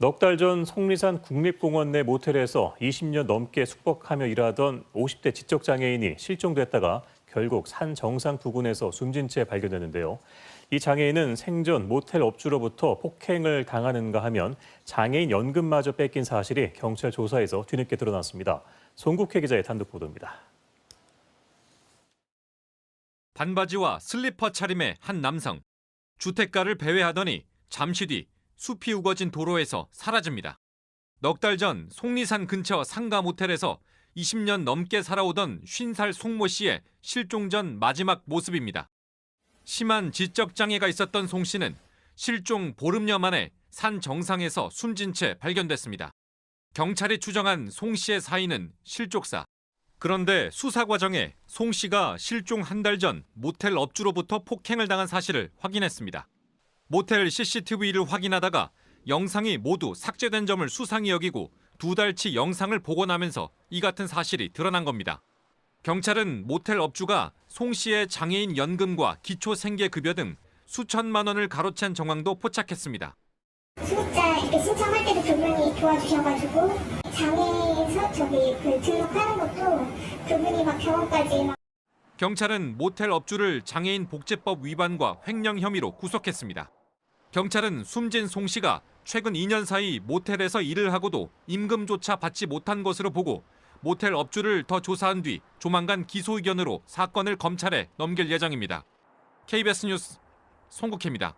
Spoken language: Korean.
넉 달 전 속리산 국립공원 내 모텔에서 20년 넘게 숙박하며 일하던 50대 지적장애인이 실종됐다가 결국 산 정상 부근에서 숨진 채 발견됐는데요. 이 장애인은 생전 모텔 업주로부터 폭행을 당하는가 하면 장애인 연금마저 뺏긴 사실이 경찰 조사에서 뒤늦게 드러났습니다. 송국회 기자의 단독 보도입니다. 반바지와 슬리퍼 차림의 한 남성. 주택가를 배회하더니 잠시 뒤 숲이 우거진 도로에서 사라집니다. 넉 달 전 속리산 근처 상가 모텔에서 20년 넘게 살아오던 50살 송모 씨의 실종 전 마지막 모습입니다. 심한 지적 장애가 있었던 송 씨는 실종 보름여 만에 산 정상에서 숨진 채 발견됐습니다. 경찰이 추정한 송 씨의 사인은 실족사. 그런데 수사 과정에 송 씨가 실종 한 달 전 모텔 업주로부터 폭행을 당한 사실을 확인했습니다. 모텔 CCTV를 확인하다가 영상이 모두 삭제된 점을 수상히 여기고 두 달치 영상을 복원하면서 이 같은 사실이 드러난 겁니다. 경찰은 모텔 업주가 송 씨의 장애인 연금과 기초 생계급여 등 수천만 원을 가로챈 정황도 포착했습니다. 수급자 이렇게 신청할 때도 그분이 도와주셔가지고 장애인 서 저기 그 등록하는 것도 그분이 막 병원까지 막 경찰은 모텔 업주를 장애인 복지법 위반과 횡령 혐의로 구속했습니다. 경찰은 숨진 송 씨가 최근 2년 사이 모텔에서 일을 하고도 임금조차 받지 못한 것으로 보고 모텔 업주를 더 조사한 뒤 조만간 기소 의견으로 사건을 검찰에 넘길 예정입니다. KBS 뉴스 송국혜입니다.